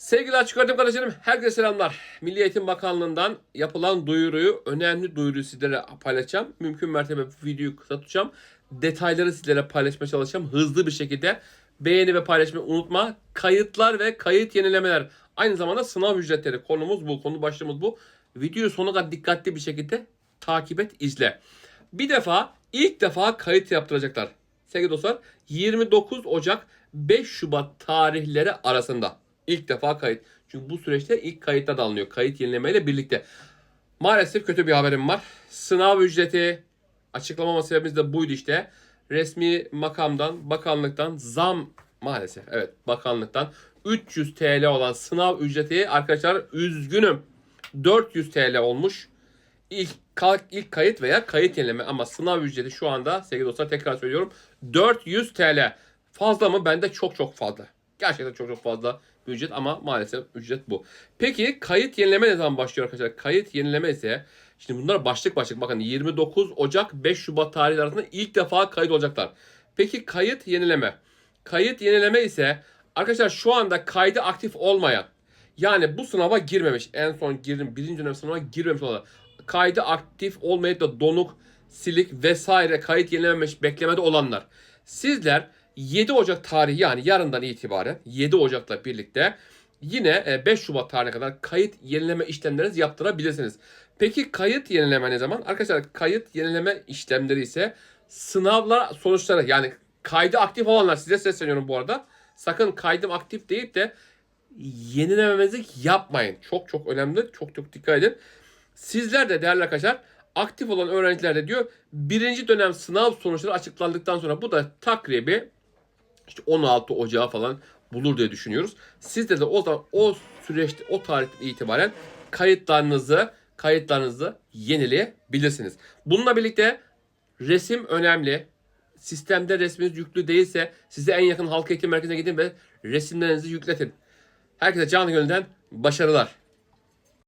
Sevgili açık öğretim kardeşlerim, herkese selamlar. Milli Eğitim Bakanlığı'ndan yapılan duyuruyu, önemli duyuruyu sizlere paylaşacağım. Mümkün mertebe videoyu kısa. Detayları sizlere paylaşmaya çalışacağım. Hızlı bir şekilde beğeni ve paylaşmayı unutma. Kayıtlar ve kayıt yenilemeler. Aynı zamanda sınav ücretleri. Konumuz bu, konu başlığımız bu. Videoyu sonuna kadar dikkatli bir şekilde takip et, izle. Bir defa, ilk defa kayıt yaptıracaklar. Sevgili dostlar, 29 Ocak 5 Şubat tarihleri arasında. İlk defa kayıt. Çünkü bu süreçte ilk kayıtlar da alınıyor. Kayıt yenilemeyle birlikte. Maalesef kötü bir haberim var. Sınav ücreti açıklamama sebebimiz de buydu işte. Resmi makamdan, bakanlıktan zam maalesef evet bakanlıktan 300 TL olan sınav ücreti arkadaşlar üzgünüm 400 TL olmuş. İlk, ka- ilk kayıt veya kayıt yenileme ama sınav ücreti şu anda sevgili dostlar tekrar söylüyorum 400 TL. Fazla mı? Bende çok çok fazla. Gerçekten çok çok fazla bir ücret ama maalesef ücret bu. Peki kayıt yenileme ne zaman başlıyor arkadaşlar? Kayıt yenileme ise şimdi bunlar başlık başlık bakın 29 Ocak 5 Şubat tarihleri arasında ilk defa kayıt olacaklar. Peki kayıt yenileme. Kayıt yenileme ise arkadaşlar şu anda kaydı aktif olmayan yani bu sınava girmemiş. En son girdim birinci dönem sınavına girmemiş olan kaydı aktif olmayıp da donuk, silik vesaire kayıt yenilememiş beklemede olanlar. Sizler 7 Ocak tarihi yani yarından itibaren 7 Ocak'la birlikte yine e, 5 Şubat tarihine kadar kayıt yenileme işlemlerinizi yaptırabilirsiniz. Peki kayıt yenileme ne zaman? Arkadaşlar kayıt yenileme işlemleri ise sınavlar sonuçları yani kaydı aktif olanlar size sesleniyorum bu arada. Sakın kaydım aktif deyip de yenilememezlik yapmayın. Çok çok önemli. Çok çok dikkat edin. Sizler de değerli arkadaşlar aktif olan öğrenciler de diyor birinci dönem sınav sonuçları açıklandıktan sonra bu da takribi işte 16 Ocağı falan bulur diye düşünüyoruz. Sizler de o zaman o süreçte o tarihten itibaren kayıtlarınızı kayıtlarınızı yenileyebilirsiniz. Bununla birlikte resim önemli. Sistemde resminiz yüklü değilse size en yakın halk eğitim merkezine gidin ve resimlerinizi yükletin. Herkese canlı gönülden başarılar.